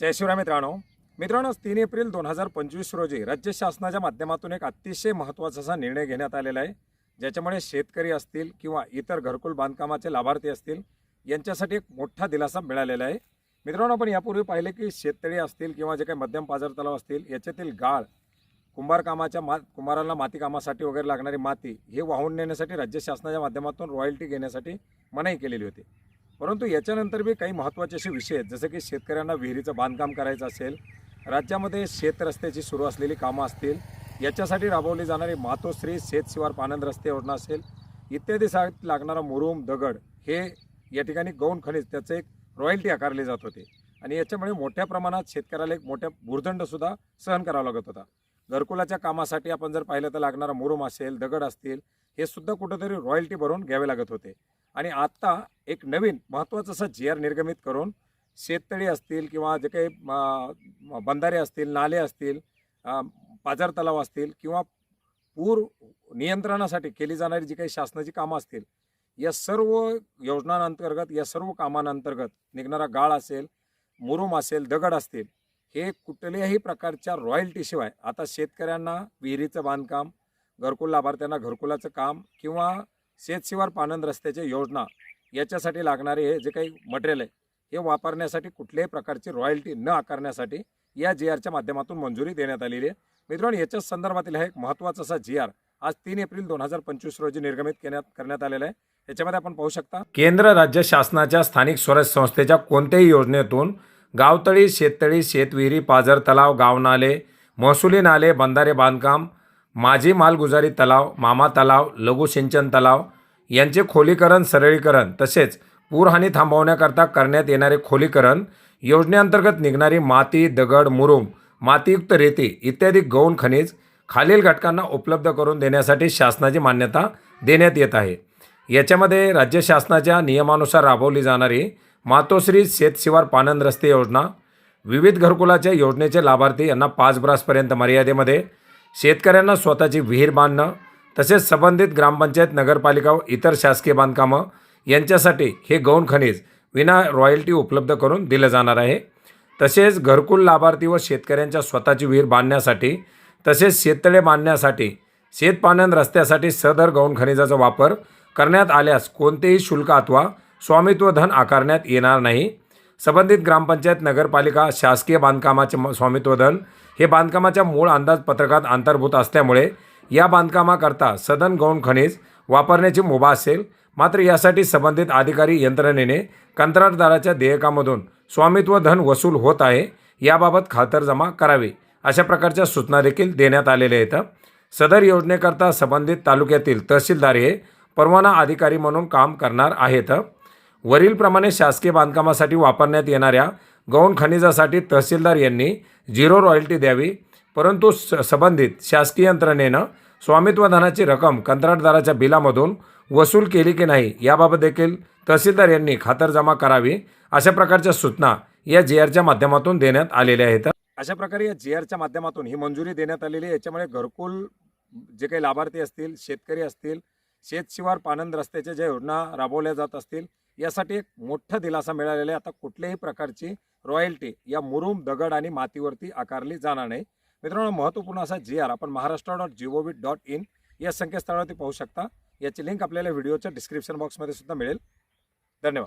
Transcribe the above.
जय शिवराय मित्रांनो. मित्रांनो तीन एप्रिल दोन हजार पंचवीस रोजी राज्य शासनाच्या माध्यमातून एक अतिशय महत्त्वाचा असा निर्णय घेण्यात आलेला आहे. ज्याच्यामुळे शेतकरी असतील किंवा इतर घरकुल बांधकामाचे लाभार्थी असतील यांच्यासाठी एक मोठा दिलासा मिळालेला आहे. मित्रांनो आपण यापूर्वी पाहिले की शेततळी असतील किंवा जे काही मध्यम पाजार तलाव असतील याच्यातील गाळ कुंभारकामाच्या मा कुंभारांना मातीकामासाठी वगैरे लागणारी माती हे वाहून नेण्यासाठी राज्य शासनाच्या माध्यमातून रॉयल्टी घेण्यासाठी मनाई केलेली होती. परंतु याच्यानंतर बी काही महत्त्वाचे असे विषय आहेत. जसं की शेतकऱ्यांना विहिरीचं बांधकाम करायचं असेल राज्यामध्ये शेत रस्त्याची सुरू असलेली कामं असतील याच्यासाठी राबवली जाणारी मातोश्री शेतशिवार पानंद रस्ते योजना असेल इत्यादी सा लागणारा मुरुम दगड हे या ठिकाणी गौण खनिज त्याचं एक रॉयल्टी आकारली जात होती. आणि याच्यामुळे मोठ्या प्रमाणात शेतकऱ्याला एक मोठ्या भूर्दंडसुद्धा सहन करावा लागत होता. घरकुलाच्या कामासाठी आपण जर पाहिलं तर लागणारा मुरुम असेल दगड असतील हे सुद्धा कुठंतरी रॉयल्टी भरून घ्यावे लागत होते. आणि आत्ता एक नवीन महत्त्वाचं असं जी आर निर्गमित करून शेततळी असतील किंवा जे काही बंधारे असतील नाले असतील बाजार पाझर तलाव असतील किंवा पूर नियंत्रणासाठी केली जाणारी जी काही शासनाची कामं असतील या सर्व योजनांअंतर्गत या सर्व कामांअंतर्गत निघणारा गाळ असेल मुरुम असेल दगड असतील हे कुठल्याही प्रकारच्या रॉयल्टीशिवाय आता शेतकऱ्यांना विहिरीचं बांधकाम घरकुल लाभार्थ्यांना घरकुलाचं काम किंवा शेतशिवार पानंद रस्त्याच्या योजना याच्यासाठी लागणारे हे जे काही मटेरियल आहे हे वापरण्यासाठी कुठल्याही प्रकारची रॉयल्टी न आकारण्यासाठी या जी आरच्या माध्यमातून मंजुरी देण्यात आलेली आहे. मित्रांनो याच्याच संदर्भातील हा एक महत्त्वाचा असा जी आर आज तीन एप्रिल दोन हजार पंचवीस रोजी निर्गमित करण्यात करण्यात आलेला आहे. याच्यामध्ये आपण पाहू शकता केंद्र राज्य शासनाच्या स्थानिक स्वराज्य संस्थेच्या कोणत्याही योजनेतून गावतळी शेततळी शेतविहिरी पाझर तलाव गावनाले महसुली नाले बंधारे बांधकाम माझी मालगुजारी तलाव मामा तलाव लघु सिंचन तलाव यांचे खोलीकरण सरळीकरण तसेच पूरहानी थांबवण्याकरता करण्यात येणारे खोलीकरण योजनेअंतर्गत निघणारी माती दगड मुरुम मातीयुक्त रेती इत्यादी गौण खनिज खालील घटकांना उपलब्ध करून देण्यासाठी शासनाची मान्यता देण्यात येत आहे. याच्यामध्ये राज्य शासनाच्या नियमानुसार राबवली जाणारी मातोश्री शेतशिवार पानंद रस्ते योजना विविध घरकुलाच्या योजनेचे लाभार्थी यांना पाच ब्रासपर्यंत मर्यादेमध्ये शेतकऱ्यांना स्वतःची विहीर बांधणं तसेच संबंधित ग्रामपंचायत नगरपालिका व इतर शासकीय बांधकामं यांच्यासाठी हे गौण खनिज विना रॉयल्टी उपलब्ध करून दिलं जाणार आहे. तसेच घरकुल लाभार्थी व शेतकऱ्यांच्या स्वतःची विहीर बांधण्यासाठी तसेच शेततळे बांधण्यासाठी शेतपाण्यान रस्त्यासाठी सदर गौण खनिजाचा वापर करण्यात आल्यास कोणतेही शुल्क अथवा स्वामित्व धन आकारण्यात येणार नाही. संबंधित ग्रामपंचायत नगरपालिका शासकीय बांधकामाचे म- स्वामित्व धन हे बांधकामाच्या मूळ अंदाजपत्रकात अंतर्भूत असल्यामुळे या बांधकामाकरता सदन गौण खनिज वापरण्याची मुभा असेल. मात्र यासाठी संबंधित अधिकारी यंत्रणेने कंत्राटदाराच्या देयकामधून स्वामित्व धन वसूल होत आहे याबाबत खातरजमा करावी अशा प्रकारच्या सूचना देखील देण्यात आलेल्या आहेत. सदर योजनेकरता संबंधित तालुक्यातील तहसीलदार हे परवाना अधिकारी म्हणून काम करणार आहेत. वरीलप्रमाणे शासकीय बांधकामासाठी वापरण्यात येणाऱ्या गौण खनिजासाठी तहसीलदार यांनी झिरो रॉयल्टी द्यावी परंतु स संबंधित शासकीय यंत्रणेनं स्वामित्व धनाची रक्कम कंत्राटदाराच्या बिलामधून वसूल केली की नाही याबाबत देखील तहसीलदार यांनी खातरजमा करावी अशा प्रकारच्या सूचना या जी आरच्या माध्यमातून देण्यात आलेल्या आहेत. अशा प्रकारे या जी आरच्या माध्यमातून ही मंजुरी देण्यात आलेली आहे. याच्यामुळे घरकुल जे काही लाभार्थी असतील शेतकरी असतील शेतशिवार पानंद रस्त्याच्या ज्या योजना राबवल्या जात असतील यासाठी एक मोठा दिलासा मिळालेला आहे. आता कुठल्याही प्रकारची रॉयल्टी या मुरुम दगड आणि मातीवरती आकारली जाणार नाही. मित्रांनो महत्त्वपूर्ण असा जी आर आपण Maharashtra dot G O V dot in या संकेतस्थळावरती पाहू शकता. याची लिंक आपल्याला व्हिडिओच्या डिस्क्रिप्शन बॉक्समध्ये सुद्धा मिळेल. धन्यवाद.